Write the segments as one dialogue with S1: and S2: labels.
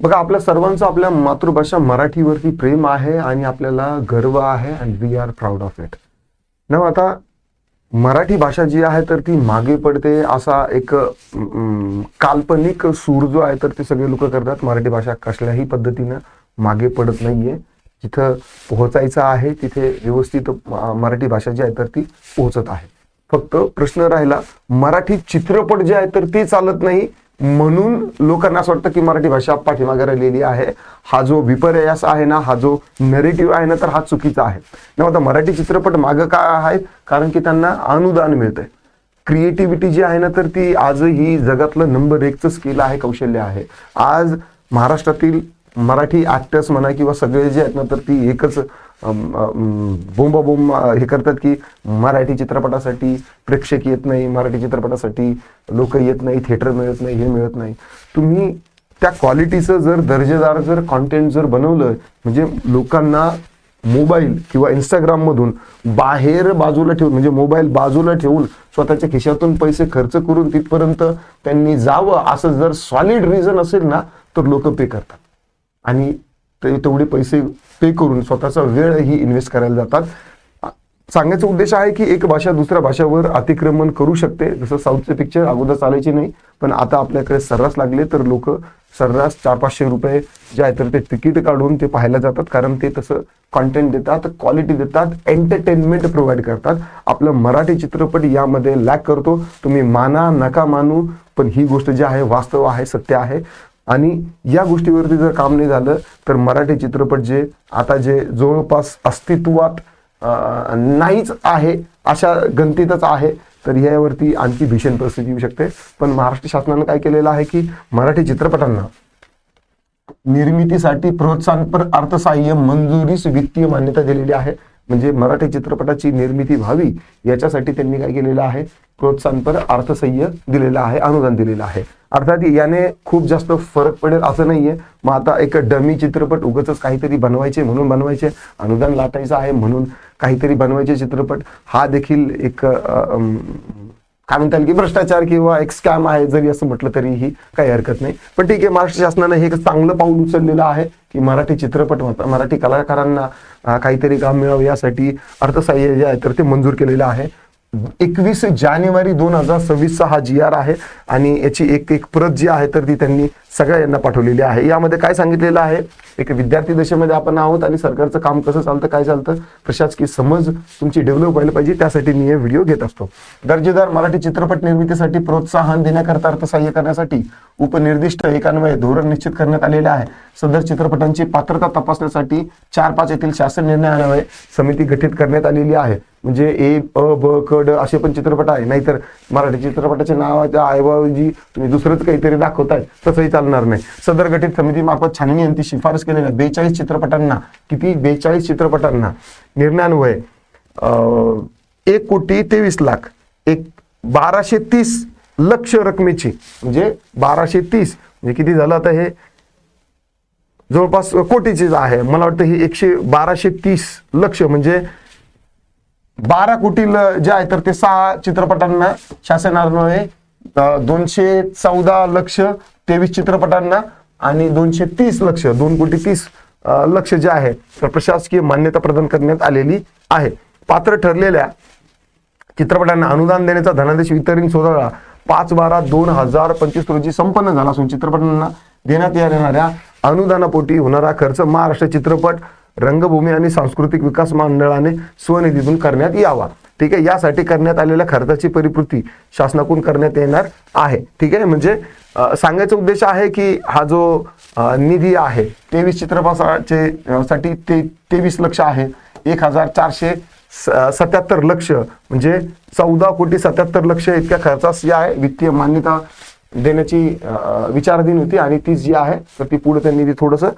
S1: बघा आपल्या सर्वांचं आपल्या मातृभाषा मराठीवरती प्रेम आहे आणि आपल्याला गर्व आहे and we are proud of it ना आता मराठी भाषा जी आहे तर ती मागे पडते असा एक काल्पनिक सूर जो आहे तर ते सगळे लोक करतात. मराठी भाषा कसल्याही पद्धतीनं मागे पडत नाहीये. जिथं पोहोचायचं आहे तिथे व्यवस्थित मराठी भाषा जी आहे तर ती पोहोचत आहे. फक्त प्रश्न राहिला मराठी चित्रपट जे आहे तर ते चालत नाही. म्हणून लोकांना असं वाटतं की मराठी भाषा पाठीमागे राहिलेली आहे. हा जो विपर्यास आहे ना हा जो नेरेटिव्ह आहे ना तर हा चुकीचा आहे. ना आता मराठी चित्रपट मागं का आहेत? कारण की त्यांना अनुदान मिळतंय. क्रिएटिव्हिटी जी आहे ना तर ती आजही जगातलं नंबर एकचं स्किल आहे कौशल्य आहे. आज महाराष्ट्रातील मराठी ॲक्टर्स म्हणा किंवा सगळे जे आहेत ना तर ती एकच बोंबाबोंब हे करतात की मराठी चित्रपटासाठी प्रेक्षक येत नाही मराठी चित्रपटासाठी लोक येत नाही थिएटर मिळत नाही हे मिळत नाही. तुम्ही त्या क्वालिटीचं जर दर्जेदार जर कॉन्टेंट जर बनवलं म्हणजे लोकांना मोबाईल किंवा इंस्टाग्राममधून बाहेर बाजूला ठेवून म्हणजे मोबाईल बाजूला ठेवून स्वतःच्या खिशातून पैसे खर्च करून तिथपर्यंत त्यांनी जावं असं जर सॉलिड रिझन असेल ना तर लोक पे करतात. आणि ते तेवढे पैसे पे करून स्वतःचा वेळही इन्व्हेस्ट करायला जातात. सांगण्याचा सांगायचा उद्देश आहे की एक भाषा दुसऱ्या भाषावर अतिक्रमण करू शकते. जसं साऊथचे पिक्चर अगोदर चालायचे नाही पण आता आपल्याकडे सर्रास लागले तर लोक सर्रास चार पाचशे रुपये जे आहे तर ते तिकीट काढून ते पाहायला जातात. कारण ते तसं कॉन्टेंट देतात क्वालिटी देतात एंटरटेनमेंट प्रोव्हाइड करतात. आपलं मराठी चित्रपट यामध्ये लॅक करतो. तुम्ही माना नका मानू पण ही गोष्ट जी आहे वास्तव आहे सत्य आहे. आणि या गोष्टीवरती जर काम नाही झालं तर मराठी चित्रपट जे आता जे जवळपास अस्तित्वात नाहीच आहे अशा गणतीतच आहे तर यावरती आणखी भीषण परिस्थिती येऊ शकते. पण महाराष्ट्र शासनानं काय केलेलं आहे की मराठी चित्रपटांना निर्मितीसाठी प्रोत्साहनपर अर्थसहाय्य मंजुरीस वित्तीय मान्यता दिलेली आहे. म्हणजे मराठी चित्रपटाची निर्मिती व्हावी याच्यासाठी त्यांनी काय केलेलं आहे? प्रोत्साहनपर अर्थसह्य दिलेलं आहे अनुदान दिलेलं आहे. अर्थात याने खूप जास्त फरक पडेल असं नाहीये. मग आता एक डमी चित्रपट उगच काहीतरी बनवायचे म्हणून बनवायचे अनुदान लाटायचं आहे म्हणून काहीतरी बनवायचे चित्रपट. हा देखील एक काय म्हणता येईल की भ्रष्टाचार किंवा एक स्कॅम आहे जरी असं म्हटलं तरीही काही हरकत नाही. पण ठीक आहे महाराष्ट्र शासनानं हे एक चांगलं पाऊल उचललेलं आहे की मराठी चित्रपट मराठी कलाकारांना काहीतरी काम मिळावं यासाठी अर्थसहाय्य जे आहे तर ते मंजूर केलेलं आहे. एकवीस जानेवारी दोन हजार सव्वीसचा हा जी आर आहे आणि याची एक एक प्रत जी आहे तर ती त्यांनी सगळ्या यांना पाठवलेली आहे. यामध्ये काय सांगितलेलं आहे? एक विद्यार्थी दशेमध्ये आपण आहोत आणि सरकारचं काम कसं चालतं काय चालतं? प्रशासकीय समज तुमची डेव्हलप व्हायला पाहिजे त्यासाठी मी हे व्हिडिओ घेत असतो. दर्जेदार मराठी चित्रपट निर्मितीसाठी प्रोत्साहन देण्याकरता अर्थसहाय्य करण्यासाठी उपनिर्दिष्ट एकान्वये धोरण निश्चित करण्यात आलेले आहे. सदर चित्रपटांची पात्रता तपासण्यासाठी चार पाच येथील शासन निर्णयान्वये समिती गठीत करण्यात आलेली आहे. म्हणजे ए अ ब क ड असे पण चित्रपट आहे. नाहीतर मराठी चित्रपटाच्या नावाच्या ऐवजी तुम्ही दुसरंच काहीतरी दाखवताय तसंही चालणार नाही. सदर गठीत समितीमार्फत छाननी यांची शिफारस केलेल्या बेचाळीस चित्रपटांना किती? बेचाळीस चित्रपटांना निर्णयान्वये अं, एक कोटी तेवीस लाख एक बाराशे तीस लक्ष रकमेची म्हणजे बाराशे तीस म्हणजे किती झालं आता हे? जवळपास कोटीची आहे. मला वाटतं ही एकशे बाराशे तीस लक्ष म्हणजे बारा कोटी ल- जे आहे तर ते सहा चित्रपटांना शासनान्वये दोनशे चौदा लक्ष तेवीस चित्रपटांना आणि दोनशे तीस लक्ष दोन कोटी तीस लक्ष जे आहे तर प्रशासकीय मान्यता प्रदान करण्यात आलेली आहे. पात्र ठरलेल्या चित्रपटांना अनुदान देण्याचा धनादेश वितरण सोहळा पाच बारा दोन हजार पंचवीस रोजी संपन्न झाला असून चित्रपटांना देण्यात येणाऱ्या अनुदानापोटी होणारा खर्च महाराष्ट्र चित्रपट रंगभूमी आणि सांस्कृतिक विकास मंडळाने स्वनिधीतून करण्यात यावा. ठीक आहे? यासाठी करण्यात आलेल्या खर्चाची परिपूर्ती शासनाकडून करण्यात येणार आहे. ठीक आहे? म्हणजे सांगायचा उद्देश आहे की हा जो निधी आहे तेवीस चित्रपटाचे साठी ते तेवीस लक्ष आहे. एक हजार चारशे सत्याहत्तर लक्ष म्हणजे चौदा कोटी सत्याहत्तर लक्ष इतक्या खर्चास जी आहे वित्तीय मान्यता देण्याची विचाराधीन होती आणि ती जी आहे तर ती पुढे त्यांनी ती थोडंसं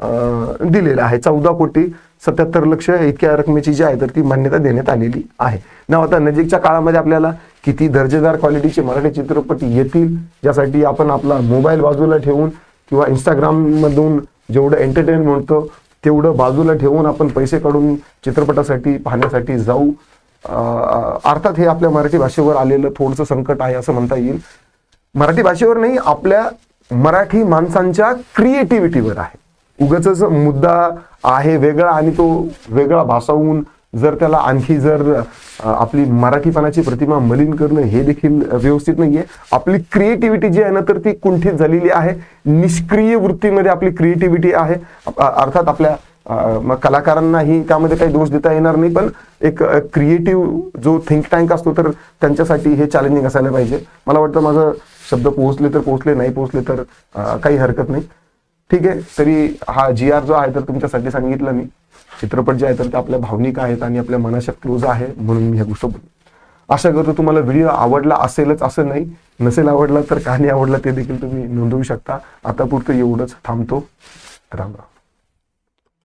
S1: दिलेलं आहे. चौदा कोटी सत्याहत्तर लक्ष इतक्या रकमेची जी आहे तर ती मान्यता देण्यात आलेली आहे. ना आता नजीकच्या काळामध्ये आपल्याला किती दर्जेदार क्वालिटीचे मराठी चित्रपट येतील ज्यासाठी आपण आपला मोबाईल बाजूला ठेवून किंवा इंस्टाग्राममधून जेवढं एंटरटेन म्हणतो तेवढं बाजूला ठेवून आपण पैसे काढून चित्रपटासाठी पाहण्यासाठी जाऊ. अर्थात हे आपल्या मराठी भाषेवर आलेलं थोडंसं संकट आहे असं म्हणता येईल. मराठी भाषेवर नाही आपल्या मराठी माणसांच्या क्रिएटिव्हिटीवर आहे. उगच मुद्दा आहे वेगळा आणि तो वेगळा भासावून जर त्याला आणखी जर आपली मराठीपणाची प्रतिमा मलिन करणं हे देखील व्यवस्थित नाहीये. आपली क्रिएटिव्हिटी जी आहे ना तर ती कुंठित झालेली आहे. निष्क्रिय वृत्तीमध्ये आपली क्रिएटिव्हिटी आहे. अर्थात आपल्या मग कलाकारांनाही त्यामध्ये काही दोष देता येणार नाही पण एक क्रिएटिव्ह जो थिंक टँक असतो तर त्यांच्यासाठी हे चॅलेंजिंग असायला पाहिजे. मला वाटतं माझं शब्द पोहोचले तर पोहोचले नाही पोहोचले तर काही हरकत नाही. ठीक आहे तरी हा जी आर जो आहे तर तुमच्यासाठी सांगितलं मी. चित्रपट जे आहे तर ते आपल्या भावनिक आहेत आणि आपल्या मनाच्या क्लोज आहे म्हणून मी ह्या गोष्ट बोलतो आशा करतो तुम्हाला व्हिडिओ आवडला असेलच असं नाही. नसेल आवडला तर काही नाही आवडला ते देखील तुम्ही नोंदवू शकता. आता पुरतं एवढंच थांबतो. राम राम.